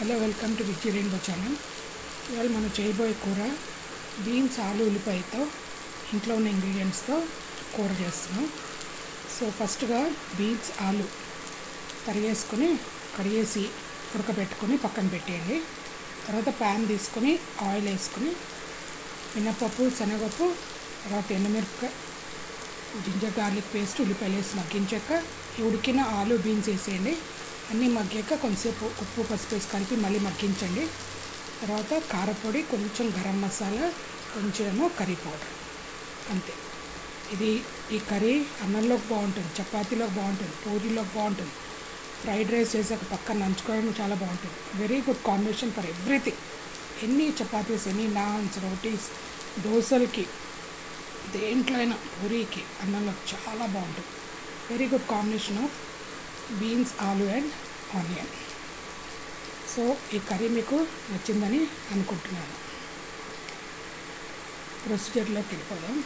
Hello welcome to Vijay rainbow channel. ఇవాళ మనం చేయబోయే కూర బీన్స్ ఆలు ఉల్లిపాయతో ఇంట్లో ఉన్న ఇంగ్రీడియంట్స్తో కూర చేస్తున్నాం. సో ఫస్ట్గా బీన్స్ ఆలు తరిగేసుకొని కడిగేసి ఉడకబెట్టుకొని పక్కన పెట్టేయండి. తర్వాత ప్యాన్ తీసుకొని ఆయిల్ వేసుకొని మినపప్పు శనగపప్పు తర్వాత ఎండుమిరపకాయ జింజర్ గార్లిక్ పేస్ట్ ఉల్లిపాయలు వేసి మగ్గించాక ఉడికిన ఆలు బీన్స్ వేసేయండి. అన్నీ మగ్గాక కొంచెంసేపు ఉప్పు పసుపు వేసి కలిపి మళ్ళీ మగ్గించండి. తర్వాత కారపొడి కొంచెం గరం మసాలా కొంచెము కర్రీ పౌడర్ అంతే. ఇది ఈ కర్రీ అన్నంలోకి బాగుంటుంది చపాతీలోకి బాగుంటుంది పూరీలోకి బాగుంటుంది. ఫ్రైడ్ రైస్ చేసాక పక్కన నంచుకోవడం చాలా బాగుంటుంది. Very good combination for everything ఎన్ని చపాతీస్ ఎన్ని నాన్స్ రోటీస్ దోశలకి దేంట్లో అయినా పూరీకి అన్నంలో చాలా బాగుంటుంది. Very good combination of beans aloo and onion. So ఈ కర్రీ మీకు నచ్చిందని అనుకుంటున్నాను. ప్రొసీజర్లోకి వెళ్ళిపోదాం.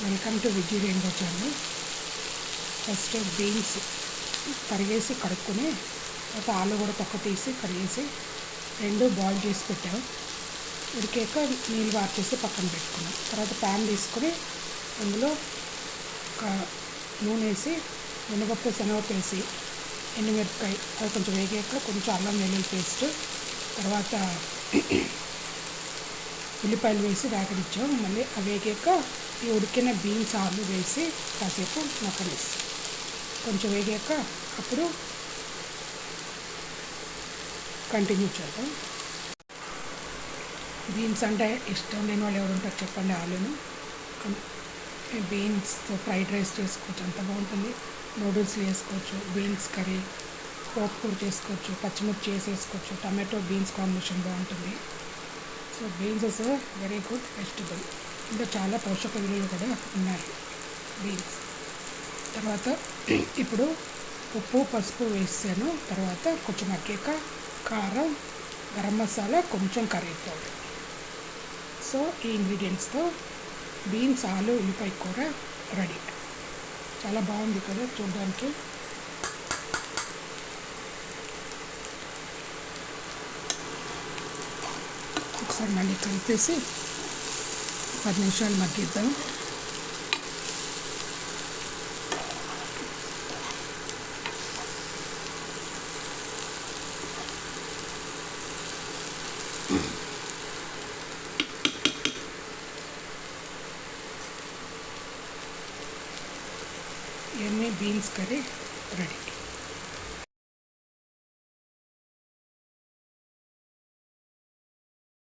వెల్కమ్ టు విజయ్ రెండో ఛానల్. ఫస్ట్ బీన్స్ కరిగేసి కడుక్కొని తర్వాత ఆలు కూడా తొక్క తీసి కడిగేసి రెండు బాయిల్ చేసి పెట్టాము ఉడికాక నీళ్ళు వార్చేసి పక్కన పెట్టుకున్నాం. తర్వాత ప్యాన్ తీసుకొని అందులో ఒక నూనె వేసి మినపప్పు శనగపప్పు వేసి ఎండుమిరపకాయ అది కొంచెం వేగాక కొంచెం అల్లం వెల్లుల్లి పేస్ట్ తర్వాత ఉల్లిపాయలు వేసి వేగనిచ్చాం మళ్ళీ అవి వేగాక ఈ ఉడికిన బీన్స్ ఆలు వేసి కాసేపు మక్కనిస్తాం కొంచెం వేగాక అప్పుడు కంటిన్యూ చేద్దాం. బీన్స్ అంటే ఇష్టం లేని వాళ్ళు ఎవరు ఉంటారు చెప్పండి ఆలును. బీన్స్తో ఫ్రైడ్ రైస్ చేసుకోవచ్చు అంత బాగుంటుంది. నూడిల్స్ వేసుకోవచ్చు బీన్స్ కర్రీ పోపు కూర చేసుకోవచ్చు పచ్చిమిర్చి వేసేసుకోవచ్చు టమాటో బీన్స్ కాంబినేషన్ బాగుంటుంది. So beans is very good vegetable. ఇంకా చాలా పోషక విలువలు కూడా ఉన్నాయి. బీన్స్. తర్వాత ఇప్పుడు ఉప్పు పసుపు వేసాను. తర్వాత కొంచెం మగ్గాక కారం గరం మసాలా కొంచెం కర్రీ పౌడర్ సో ఈ ఇంగ్రీడియంట్స్తో బీన్స్ ఆలు ఉల్లిపాయ కూర రెడీ. చాలా బాగుంది కదా చూడడానికి. ఒకసారి మళ్ళీ కలిపేసి పది నిమిషాలు మగ్గిద్దాం ఎన్ని బీన్స్ కర్రీ రెడీ